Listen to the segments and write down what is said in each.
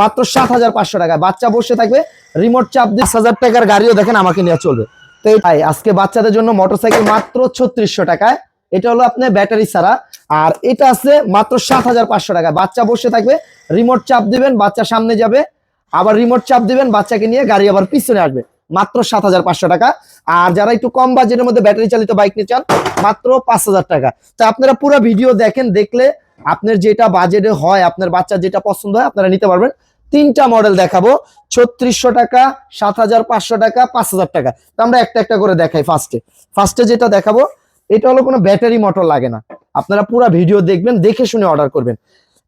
মাত্র সাত হাজার পাঁচশো টাকা। বাচ্চা বসে থাকবে রিমোট চাপ দিয়ে হাজার টাকার গাড়িও দেখেন আমাকে নিয়ে চলবে। তো ভাই, আজকে বাচ্চাদের জন্য মোটরসাইকেল মাত্র ছত্রিশশো টাকায়। এটা হলো আপনার ব্যাটারি ছাড়া। আর এটা আছে মাত্র সাত হাজার পাঁচশো টাকা বাচ্চা বসে থাকবে রিমোট চাপ দিবেন, বাচ্চা সামনে যাবে। আবার রিমোট চাপ দিবেন, বাচ্চাকে নিয়ে গাড়ি আবার পিছনে আসবে। মাত্র সাত হাজার পাঁচশো টাকা। আর যারা একটু কম বাজেটের মধ্যে ব্যাটারি চালিত বাইক নিয়ে চান, মাত্র পাঁচ হাজার টাকা। তো আপনারা পুরো ভিডিও দেখেন, দেখলে আপনার যেটা বাজেটে হয়, আপনার বাচ্চা যেটা পছন্দ হয়, আপনারা নিতে পারবেন। তিনটা মডেল দেখাবো। ছত্রিশশো টাকা সাত হাজার পাঁচশো টাকা পাঁচ হাজার টাকা। তো আমরা একটা একটা করে দেখাই ফার্স্টে ফার্স্টে যেটা দেখাবো, এটা হলো কোনো ব্যাটারি মোটর লাগে না। আপনারা পুরো ভিডিও দেখবেন, দেখে শুনে অর্ডার করবেন।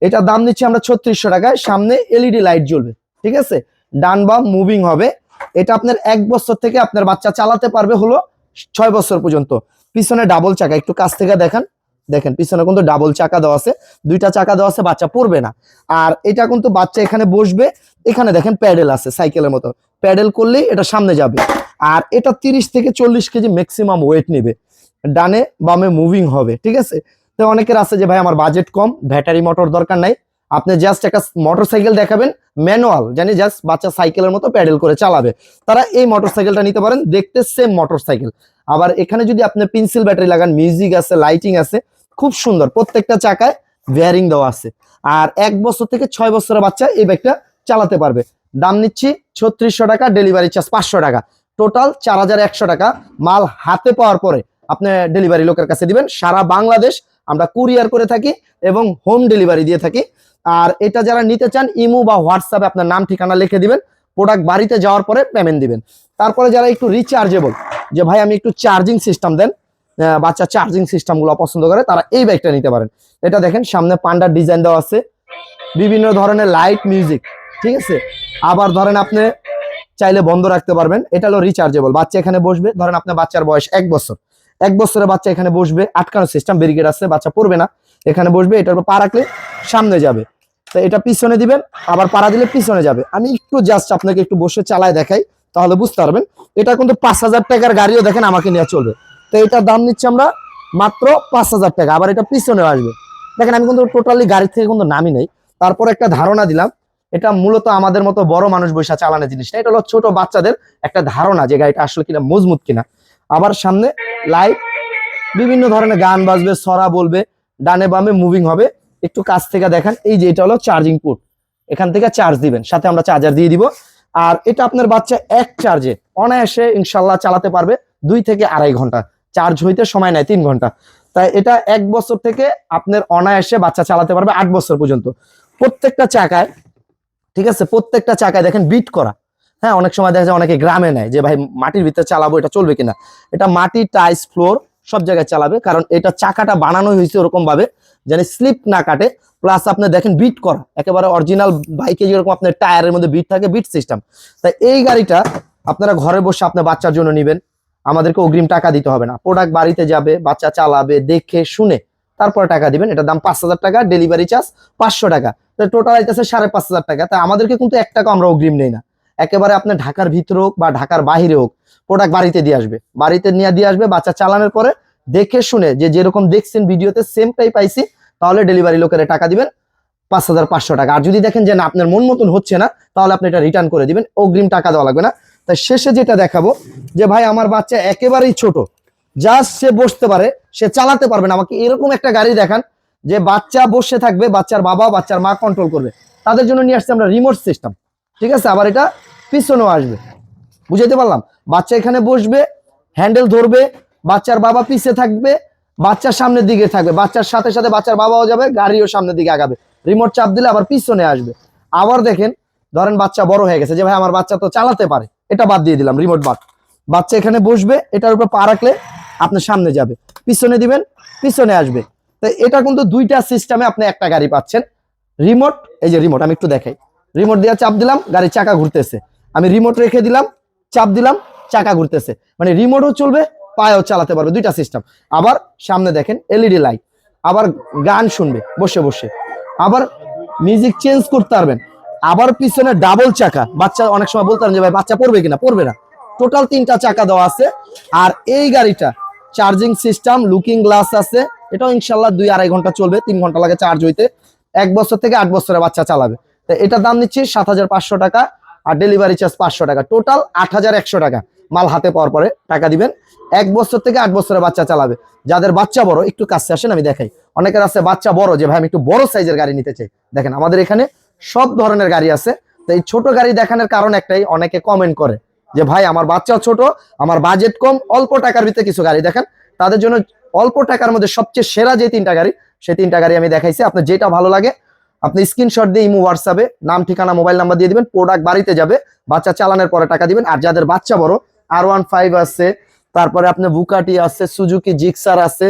এটা দাম নিচ্ছি আমরা ছত্রিশশো টাকায়। সামনে এলইডি লাইট জ্বলবে, ঠিক আছে? ডান বাম মুভিং হবে। এটা আপনার এক বছর থেকে আপনার বাচ্চা চালাতে পারবে হলো ছয় বছর পর্যন্ত। পিছনে ডাবল চাকা, একটু কাছ থেকে দেখান। দেখেন, পিছনে কিন্তু ডাবল চাকা দেওয়া আছে। দুইটা চাকা দেওয়া আছে, বাচ্চা পড়বে না। আর এটা কিন্তু বাচ্চা এখানে বসবে, এখানে দেখেন প্যাডেল আছে সাইকেলের মতো। প্যাডেল করলেই এটা সামনে যাবে। আর এটা তিরিশ থেকে চল্লিশ কেজি ম্যাক্সিমাম ওয়েট নেবে। ডানে বামে মুভিং হবে, ঠিক আছে? তো অনেকের আছে যে, ভাই, আমার বাজেট কম ব্যাটারি মোটর দরকার নাই। আপনি জাস্ট একটা মোটর সাইকেল দেখাবেন ম্যানুয়াল জানি জাস্ট বাচ্চা সাইকেলের মতো প্যাডেল করে চালাবে। তারা এই মোটর সাইকেলটা নিতে পারেন, দেখতে সেম মোটর সাইকেল আবার এখানে যদি আপনি পেন্সিল ব্যাটারি লাগান মিউজিক আছে লাইটিং আছে খুব সুন্দর। প্রত্যেকটা চাকায় ভেয়ারিং দেওয়া আছে। আর এক বছর থেকে ছয় বছরের বাচ্চা এই বাইকটা চালাতে পারবে। দাম নিচ্ছি ছত্রিশশো টাকা ডেলিভারি চার্জ পাঁচশো টাকা। টোটাল চার হাজার একশো টাকা মাল হাতে পাওয়ার পরে আপনি ডেলিভারি লোকের কাছে দিবেন। সারা বাংলাদেশ আমরা কুরিয়ার করে থাকি এবং হোম ডেলিভারি দিয়ে থাকি। আর এটা যারা নিতে চান, ইমো বা হোয়াটসঅ্যাপে আপনার নাম, ঠিকানা লিখে দিবেন। প্রোডাক্ট বাড়িতে যাওয়ার পরে পেমেন্ট দিবেন। তারপরে যারা একটু রিচার্জেবল যে ভাই আমি একটু চার্জিং সিস্টেম দেন বাচ্চা চার্জিং সিস্টেমগুলো পছন্দ করে, তারা এই বাইকটা নিতে পারেন। এটা দেখেন, সামনে পান্ডার ডিজাইন দেওয়া আছে। বিভিন্ন ধরনের লাইট মিউজিক ঠিক আছে? আবার ধরেন আপনি চাইলে বন্ধ রাখতে পারবেন। এটা হলো রিচার্জেবল বাচ্চা এখানে বসবে। ধরেন আপনার বাচ্চার বয়স এক বছর। এক বছরের বাচ্চা এখানে বসবে, আটকানো সিস্টেম ব্যারিকেড আছে, বাচ্চা পড়বে না। এখানে বসবে, এটার উপর পা রাখলে সামনে যাবে। তো এটা পিছনে দিবেন, আবার পাড়া দিলে পিছনে যাবে। আমি একটু জাস্ট আপনাকে একটু বসে চালায় দেখাই, তাহলে বুঝতে পারবেন। এটা কিন্তু পাঁচ হাজার টাকার গাড়িও দেখেন আমাকে নিয়ে চলবে। তো এটার দাম নিচ্ছে আমরা মাত্র পাঁচ হাজার টাকা, আবার এটা পিছনে আসবে। দেখেন, আমি কিন্তু টোটালি গাড়ি থেকে কিন্তু নামি নেই। তারপর একটা ধারণা দিলাম, এটা মূলত আমাদের মতো বড় মানুষ বৈশা চালানো জিনিস না, এটা হলো ছোট বাচ্চাদের একটা ধারণা যে গাড়িটা আসলে কিনা মজবুত কিনা। আবার সামনে লাইট বিভিন্ন ধরনের গান বাজবে, সরা বলবে, ডানে বামে মুভিং হবে। একটু কাছ থেকে দেখেন, এই যে এটা হলো চার্জিং পোর্ট এখান থেকে চার্জ দিবেন, সাথে আমরা চার্জার দিয়ে দিব। আর এটা আপনার বাচ্চা এক চার্জে অনায়াসে ইনশাল্লাহ চালাতে পারবে দুই থেকে আড়াই ঘণ্টা। চার্জ হইতে সময় নেয় তিন ঘণ্টা। তাই এটা এক বছর থেকে আপনার অনায়াসে বাচ্চা চালাতে পারবে আট বছর পর্যন্ত। প্রত্যেকটা চাকায়, ঠিক আছে, প্রত্যেকটা চাকায় দেখেন বিট করা। হ্যাঁ অনেক সময় দেখা যায় অনেকে গ্রামে নেয় যে, ভাই, মাটির ভিতরে চালাবো, এটা চলবে কিনা? এটা মাটি টাইস ফ্লোর সব জায়গায় চালাবে, কারণ এটা চাকাটা বানানো হয়েছে ওরকম ভাবে যেন স্লিপ না কাটে। প্লাস আপনি দেখেন বিট করা। একেবারে অরিজিনাল বাইকে যেরকম আপনার টায়ারের মধ্যে বিট থাকে বিট সিস্টেম তাই এই গাড়িটা আপনারা ঘরে বসে আপনার বাচ্চার জন্য নেবেন। আমাদেরকে অগ্রিম টাকা দিতে হবে না। প্রোডাক্ট বাড়িতে যাবে, বাচ্চা চালাবে, দেখে, শুনে তারপরে টাকা দিবেন। এটা দাম পাঁচ হাজার টাকা ডেলিভারি চার্জ পাঁচশো টাকা। টোটাল আইতেছে সাড়ে পাঁচ হাজার টাকা। তাই আমাদেরকে কিন্তু এক টাকা আমরা অগ্রিম নেই না। একেবারে আপনার ঢাকার ভিতরে হোক বা ঢাকার বাহিরে হোক প্রোডাক্ট বাড়িতে দিয়ে আসবে। বাড়িতে নিয়ে দিয়ে আসবে, বাচ্চা চালানোর পরে দেখে, শুনে, যে যেরকম দেখছেন ভিডিওতে সেমটাই পাইছি, তাহলে ডেলিভারি লোকের টাকা দিবেন পাঁচ হাজার পাঁচশো টাকা। আর যদি দেখেন যে না, আপনার মন মতন হচ্ছে না, তাহলে আপনি এটা রিটার্ন করে দিবেন। অগ্রিম টাকা দেওয়া লাগবে না। তাই শেষে যেটা দেখাবো, যে ভাই আমার বাচ্চা একেবারেই ছোট। জাস্ট সে বসতে পারে, সে চালাতে পারবে না। আমাকে এরকম একটা গাড়ি দেখান, যে বাচ্চা বসে থাকবে, বাচ্চার বাবা, বাচ্চার মা কন্ট্রোল করবে। তাদের জন্য নিয়ে আসছে আমরা রিমোট সিস্টেম ঠিক আছে? আবার এটা পিছনেও আসবে। বুঝাইতে পারলাম? বাচ্চা এখানে বসবে হ্যান্ডেল ধরবে, বাচ্চার বাবা পিছে থাকবে বাচ্চার সামনের দিকে থাকবে। বাচ্চার সাথে সাথে বাচ্চার বাবাও যাবে, গাড়িও সামনের দিকে আগাবে। রিমোট চাপ দিলে আবার পিছনে আসবে। আবার দেখেন ধরেন বাচ্চা বড় হয়ে গেছে, যে ভাই আমার বাচ্চা তো চালাতে পারে, এটা বাদ দিয়ে দিলাম রিমোট বাদ। বাচ্চা এখানে বসবে, এটার উপর পা রাখলে আপনার সামনে যাবে, পিছনে দিবেন, পিছনে আসবে। তো এটা কিন্তু দুইটা সিস্টেমে আপনি একটা গাড়ি পাচ্ছেন রিমোট এই যে রিমোট আমি একটু দেখাই। রিমোট দিয়ে চাপ দিলাম গাড়ির চাকা ঘুরতেছে। আমি রিমোট রেখে দিলাম, চাপ দিলাম, চাকা ঘুরতেছে। মানে রিমোটও চলবে, পায়েও চালাতে পারবে, দুইটা সিস্টেম আবার সামনে দেখেন এলইডি লাইট আবার গান শুনবে, বসে বসে। আবার মিউজিক চেঞ্জ করতে পারবেন। আবার পিছনে ডাবল চাকা। বাচ্চা অনেক সময় বলতাম যে, ভাই, বাচ্চা পড়বে কিনা? পড়বে না। টোটাল তিনটা চাকা দেওয়া আছে। আর এই গাড়িটা চার্জিং সিস্টেম লুকিং গ্লাস আছে। এটাও ইনশাল্লাহ দুই আড়াই ঘণ্টা চলবে, তিন ঘণ্টা লাগে চার্জ হইতে। এক বছর থেকে আট বছরের বাচ্চা চালাবে। তো এটার দাম নিচ্ছি সাত হাজার পাঁচশো টাকা আর ডেলিভারি চার্জ পাঁচশো টাকা। টোটাল আট হাজার একশো টাকা। মাল হাতে পাওয়ার পরে টাকা দিবেন। এক বছর থেকে আট বছরের বাচ্চা চালাবে। যাদের বাচ্চা বড়, একটু কাছে আসেন, আমি দেখাই। অনেকের আছে বাচ্চা বড়, যে, ভাই, আমি একটু বড় সাইজের গাড়ি নিতে চাই। দেখেন, আমাদের এখানে সব ধরনের গাড়ি আছে। তো এই ছোট গাড়ি দেখানোর কারণ একটাই, অনেকে কমেন্ট করে যে, ভাই, আমার বাচ্চা ছোট, আমার বাজেট কম, অল্প টাকার ভিতরে কিছু গাড়ি দেখেন। তাদের জন্য অল্প টাকার মধ্যে সবচেয়ে সেরা যে তিনটা গাড়ি, সেই তিনটা গাড়ি আমি দেখাইছি। আপনার যেটা ভালো লাগে, আপনি স্ক্রিনশট দিয়ে ইমো হোয়াটসঅ্যাপে নাম, ঠিকানা মোবাইল নাম্বার দিয়ে দিবেন প্রোডাক্ট বাড়িতে যাবে, বাচ্চা চালানোর পরে টাকা দিবেন। আর যাদের বাচ্চা বড় আর ওয়ান ফাইভ আছে, তারপরে আপনার বুকাটি আছে সুজুকি জিক্সার আছে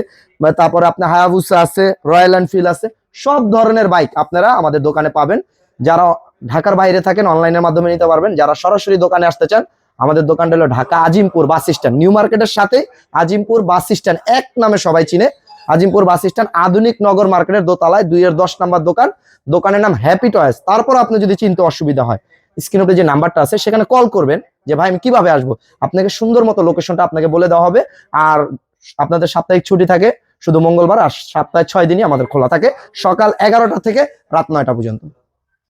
তারপরে আপনার হায়াবুসা আছে রয়্যাল এনফিল্ড আছে, সব ধরনের বাইক আপনারা আমাদের দোকানে পাবেন। যারা ঢাকার বাইরে থাকেন, অনলাইনের মাধ্যমে নিতে পারবেন। যারা সরাসরি দোকানে আসতে চান, আমাদের দোকানটা হলো Dhaka Azimpur bus stand. New মার্কেটের সাথে আজিমপুর বাস স্ট্যান্ড এক নামে সবাই চিনে। আজিমপুর বাস স্ট্যান্ড আধুনিক নগর মার্কেটের দোতলায় দুইয়ের দশ নাম্বার দোকান। দোকানের নাম হ্যাপি টয়েস তারপর আপনি যদি চিনতে অসুবিধা হয়, স্ক্রিন উপরে যে নাম্বারটা আছে, সেখানে কল করবেন যে, ভাই, আমি কীভাবে আসব? আপনাকে সুন্দর মতো লোকেশনটা আপনাকে বলে দেওয়া হবে। আর আপনাদের সাপ্তাহিক ছুটি থাকে, শুধু মঙ্গলবার আর সপ্তাহে ছয় দিনই আমাদের খোলা থাকে, সকাল এগারোটা থেকে রাত নয়টা পর্যন্ত।